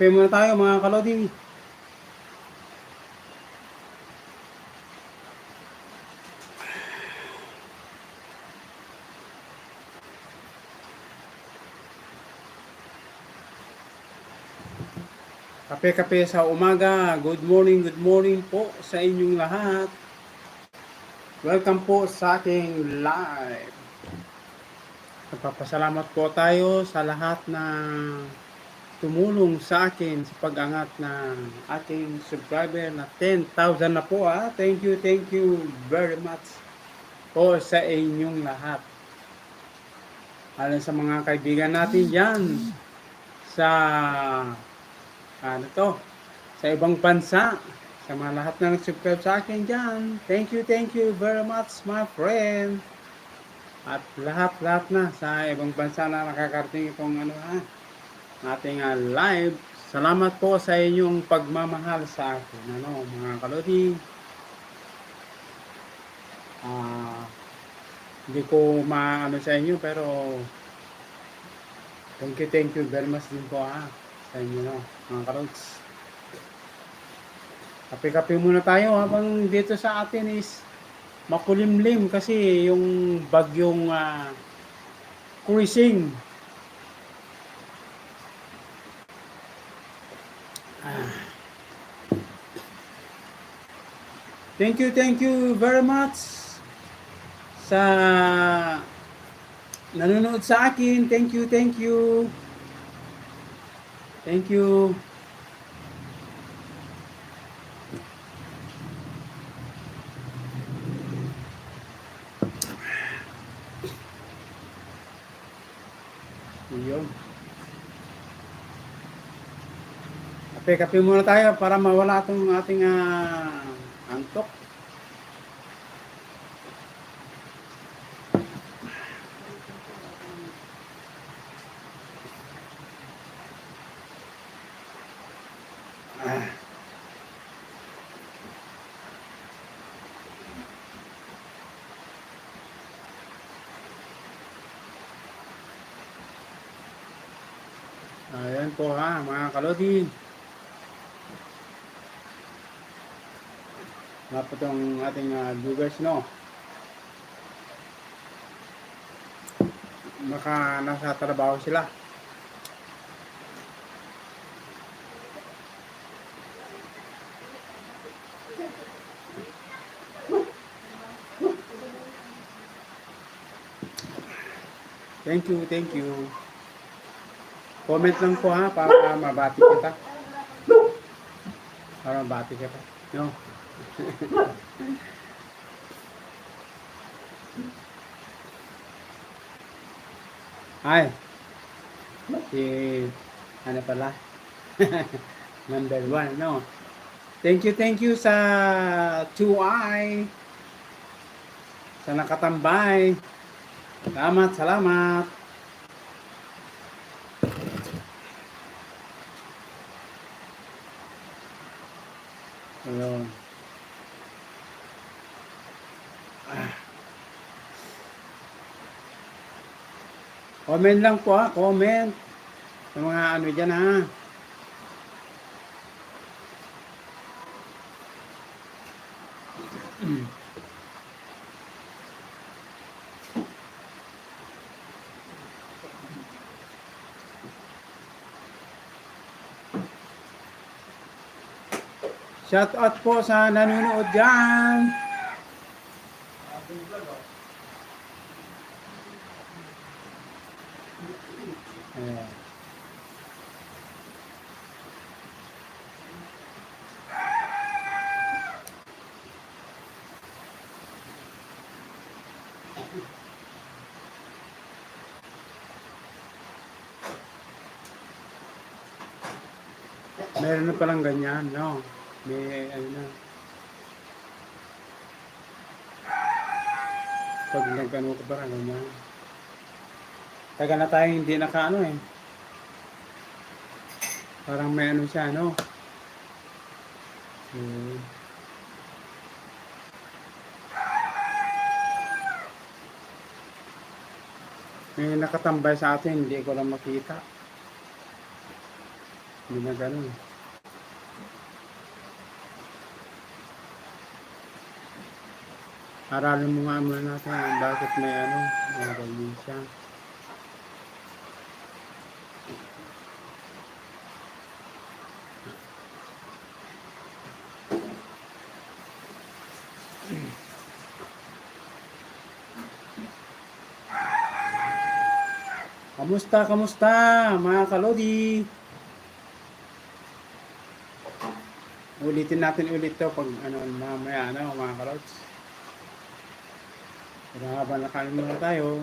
Kape muna tayo mga kalodi. Kape-kape sa umaga. Good morning, good morning po sa inyong lahat. Welcome po sa aking live. Nagpapasalamat po tayo sa lahat na tumulong sa akin sa pag-angat ng ating subscriber na 10,000 na po ah. Thank you, thank you very much po sa inyong lahat. Alam sa mga kaibigan natin dyan sa ano to, sa ibang bansa, sa mga lahat na nag-subscribe sa akin dyan. Thank you, thank you very much my friend. At lahat-lahat na sa ibang bansa na nakakarating itong ano ha, ating ah, live. Salamat po sa inyong pagmamahal sa akin. Ano, mga kalodi. Ah, hindi ko maano sa inyo pero thank you, thank you very much din po ha sa inyo no, mga karods. Kape-kape muna tayo habang dito sa atin is makulimlim kasi yung bagyong uh, cruising. Ah. Thank you, thank you very much sa nanonood sa akin. Thank you, thank you. Thank you. Yun. Kape-kape muna tayo para mawala itong ating ah, antok. Ah. Ayan po ha, mga kalodi. Wala po ating uh, viewers, no? Maka nasa trabaho sila. Thank you, thank you. Comment lang po ha para mabati kita. Para mabati kita. No? Ay. Si ano pala? Number one, no? Thank you, thank you sa 2i. Sa nakatambay. Salamat, salamat. Ayun. Comment lang po ha, comment. Sa mga ano dyan ha. Shout out po sa nanonood dyan. Meron na palang ganyan, no? May ano na. Pag nagano ka parang ganyan. Taga na tayo hindi nakaano eh. Parang may ano siya, no? Hmm. May nakatambay sa atin, hindi ko lang makita. Hindi na ganun. Aralin mo nga muna natin bakit may ano, may ganyan siya. Kamusta, kamusta, mga kalodi? Ulitin natin ulit to pag ano, mamaya, ano, mga kalods. Pero habang nakain muna tayo,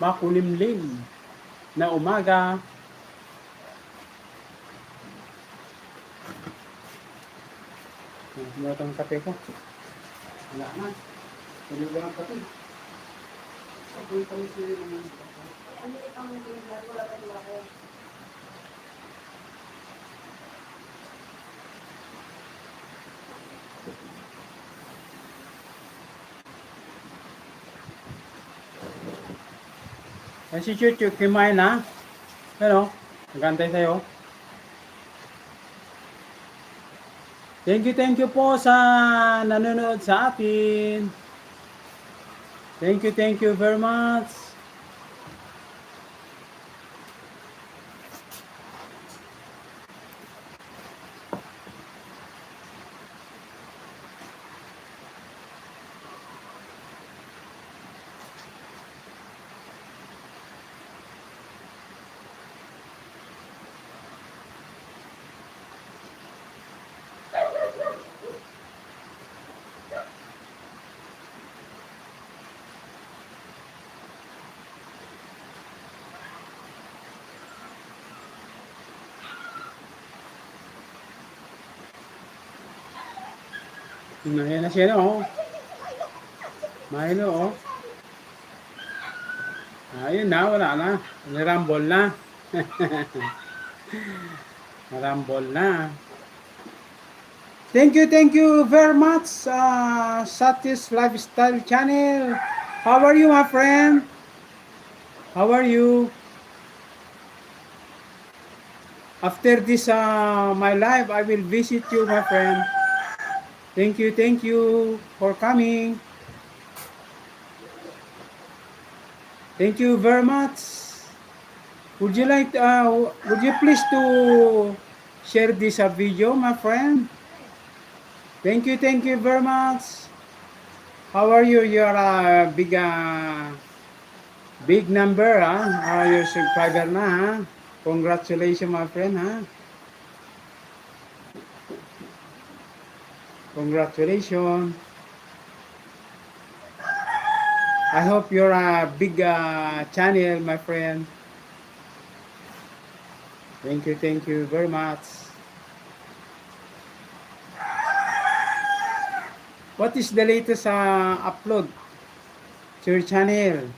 makulimlim na umaga. Ano itong kape ko? Wala na. Tuloy ba ang kape? Apoy kami sila naman. Ano itong ginagawa wala pa nila ko? Yan si Chuchu, kumain na. Ano? Nagantay sa'yo. Thank you, thank you po sa nanonood sa atin. Thank you, thank you very much. Ayan na siya, no? Milo, oh. Ayun na, wala na. Nirambol na. Narambol na. Thank you, thank you very much, uh, Satis Lifestyle Channel. How are you, my friend? How are you? After this, uh, my life, I will visit you, my friend. Thank you, thank you for coming. Thank you very much. Would you like, uh, would you please to share this uh, video, my friend? Thank you, thank you very much. How are you? You're a big, uh, big number, ah. Uh, your subscriber na, ha? Congratulations, my friend, ha? Congratulations. I hope you're a big uh, channel, my friend. Thank you, thank you very much. What is the latest uh, upload to your channel?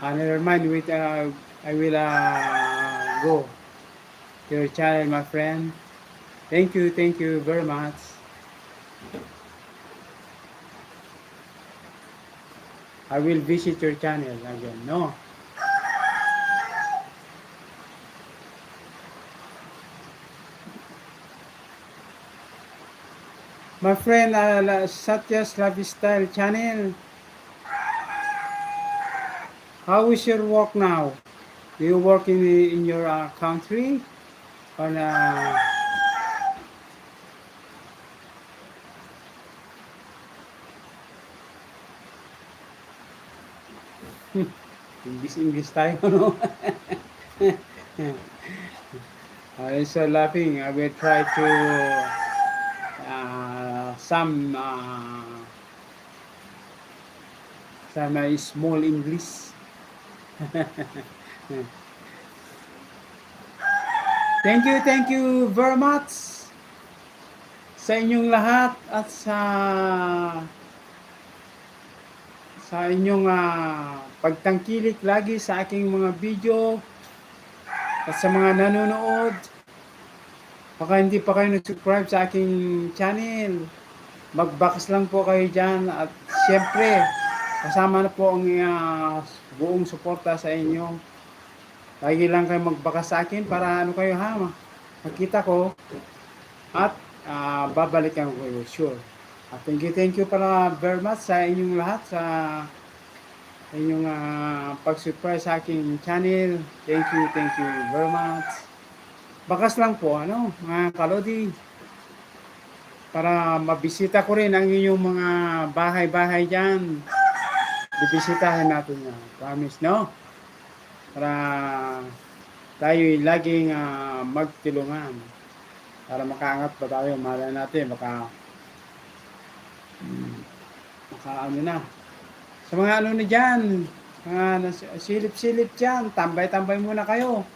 Uh, never mind, wait, uh, I will uh, go to your channel, my friend. Thank you, thank you very much. I will visit your channel again. No. My friend uh, Satya's Lifestyle channel. How is your work now? Do you work in, in your uh, country? Or, uh, English English tayo, no? I'm so laughing. I will try to uh, some uh, some uh, small English. thank you, thank you very much sa inyong lahat at sa sa inyong ah, pagtangkilik lagi sa aking mga video at sa mga nanonood. Baka hindi pa kayo nag-subscribe sa aking channel. Magbakas lang po kayo dyan at siyempre kasama na po ang ah, buong suporta sa inyo. Lagi lang kayo magbakas sa akin para ano kayo ha, makita ko at ah, babalikan ko kayo, sure. At thank you, thank you pala very much sa inyong lahat sa inyong ah, pag-subscribe sa aking channel. Thank you, thank you very much. Bakas lang po, ano, mga kalodi. Para mabisita ko rin ang inyong mga bahay-bahay dyan. Bibisitahin natin yan. Promise, no? Para tayo'y laging ah, magtulungan. Para makaangat pa tayo, malay natin, baka Hmm. Maka ano na. Sa mga ano na dyan, mga silip-silip dyan, tambay-tambay muna kayo.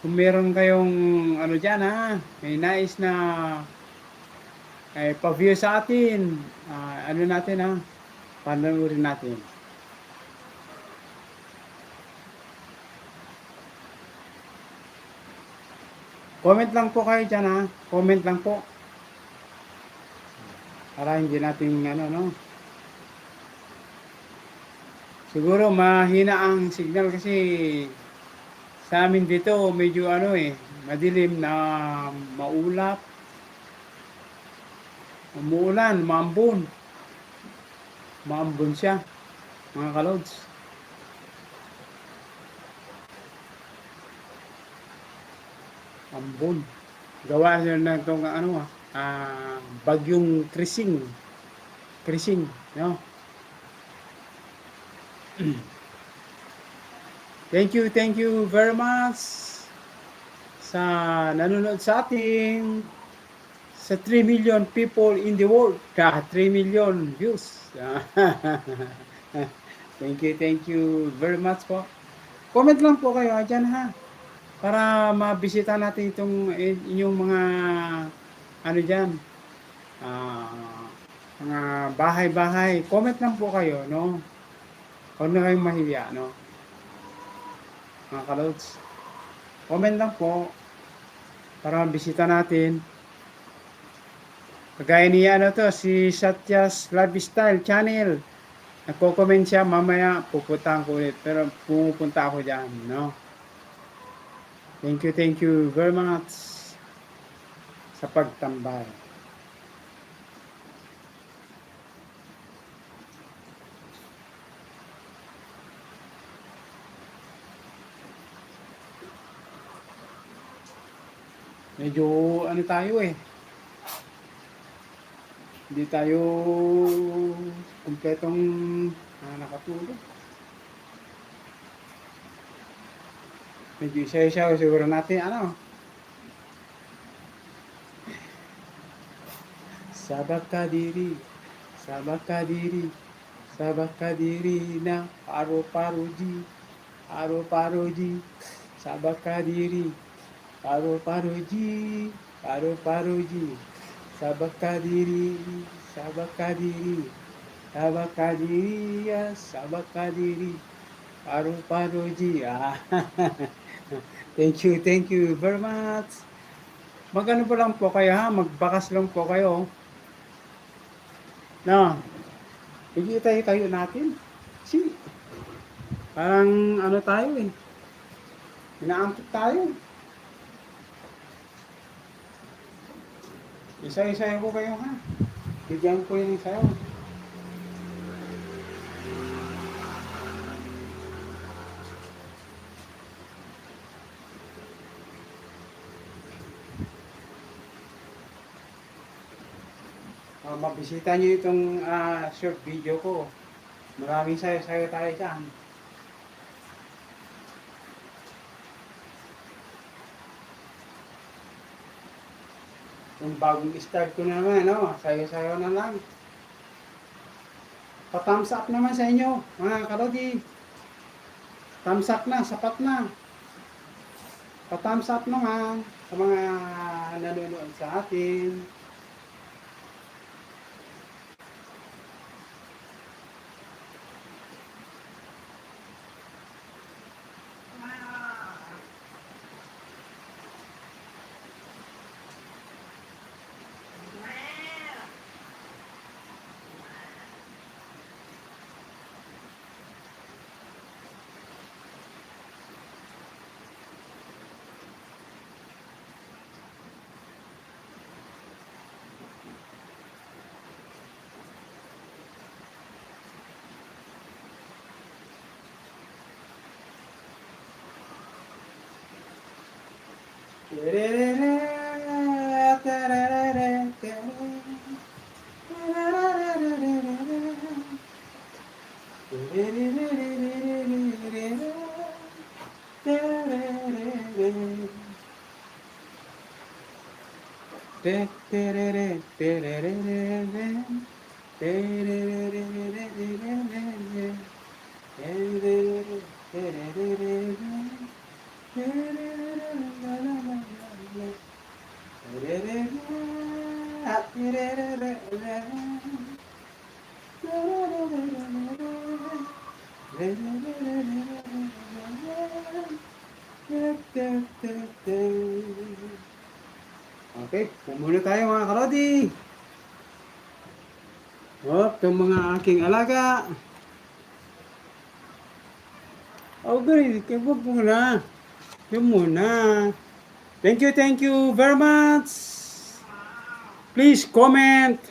Kung meron kayong ano dyan ha, may nais na eh, pa-view sa atin, ah, ano natin ha, panoorin natin. Comment lang po kayo dyan ha, comment lang po. Para hindi natin ano no. Siguro mahina ang signal kasi sa amin dito medyo ano eh, madilim na maulap. Umuulan, maambon. Maambon siya, mga kalods. Ambon. Gawa siya na itong ano ah, ah, bagyong krising. Krising, no? Thank you, thank you very much sa nanonood sa ating sa 3 million people in the world. Ka 3 million views. thank you, thank you very much po. Comment lang po kayo dyan ha. Para mabisita natin itong eh, inyong mga ano dyan. ah, mga bahay-bahay. Comment lang po kayo, no? Huwag na kayong mahiya, no? Mga kalods. Comment lang po para mabisita natin. Kagaya niya ano to, si Satya's Lifestyle Channel. Nagko-comment siya, mamaya pupuntahan ko ulit. Pero pumupunta ako dyan, no? Thank you, thank you very much sa pagtambay. Medyo ano tayo eh. Hindi tayo kumpletong ah, nakatulog. Medyo isa-isa siguro natin ano. Sabak ka diri, sabak ka diri, sabak ka diri na paro-paro ji, paro-paro ji, sabak ka diri, paro-paro ji, paro-paro ji, sabak ka diri, sabak ka diri, sabak ka diri, ya, sabak ka diri, paro-paro ji. Ah, thank you, thank you very much. Magano po lang po kayo ha, magbakas lang po kayo. No. Hindi tayo tayo natin. Si parang ano tayo eh. Inaantok tayo. Isa-isa ko kayo ha. Bigyan ko yun sa'yo. Uh, mabisita nyo itong ah, short video ko. Maraming sayo-sayo tayo dyan. Yung bagong start ko na naman, no? Sayo-sayo na lang. Pa-thumbs up naman sa inyo, mga kalodi. Thumbs up na, sapat na. Pa-thumbs up naman sa mga nanonood sa atin. Yeah. Pumuna tayo mga kalodi. Oh, itong mga aking alaga. Oh, good. Kaya wag muna. Yung muna. Thank you, thank you very much. Please comment.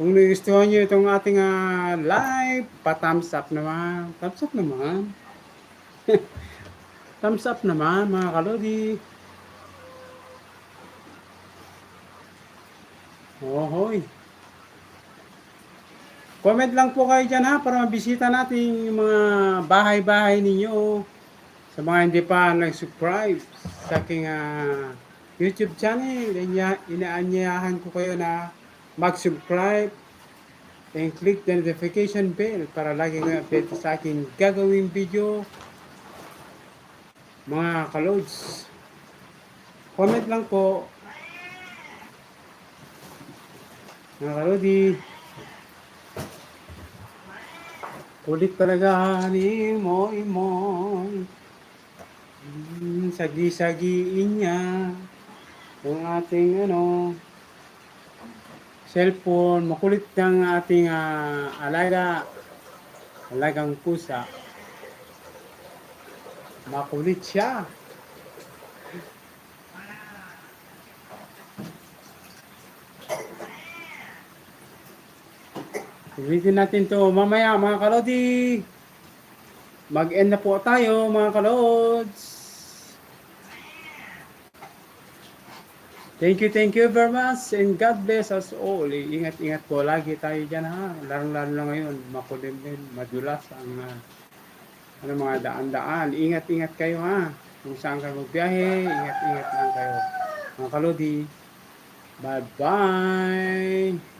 Kung nagustuhan nyo itong ating ah, live, pa-thumbs up naman. Thumbs up naman. thumbs up naman, mga kalodi. Ohoy. Comment lang po kayo dyan ha para mabisita natin yung mga bahay-bahay ninyo. Sa mga hindi pa nag-subscribe sa aking ah, YouTube channel, inya, inaanyayahan ko kayo na mag-subscribe and click the notification bell para lagi kayo update sa aking gagawing video. Mga kalods, comment lang po Mga kalodi. Kulit talaga ni Moy Moy. Hmm, Sagi-sagiin niya. Yung ating ano, cellphone. Makulit ng ating ah, alaga. Alagang pusa. Makulit siya. Ulitin natin to mamaya mga kalodi. Mag-end na po tayo mga kalods. Thank you, thank you very much and God bless us all. Ingat-ingat po lagi tayo dyan ha. Lalo-lalo na ngayon, makulimlim, madulas ang ah, ano, mga daan-daan. Ingat-ingat kayo ha. Kung saan kayo magbiyahe, ingat-ingat lang kayo. Mga kalodi, bye-bye!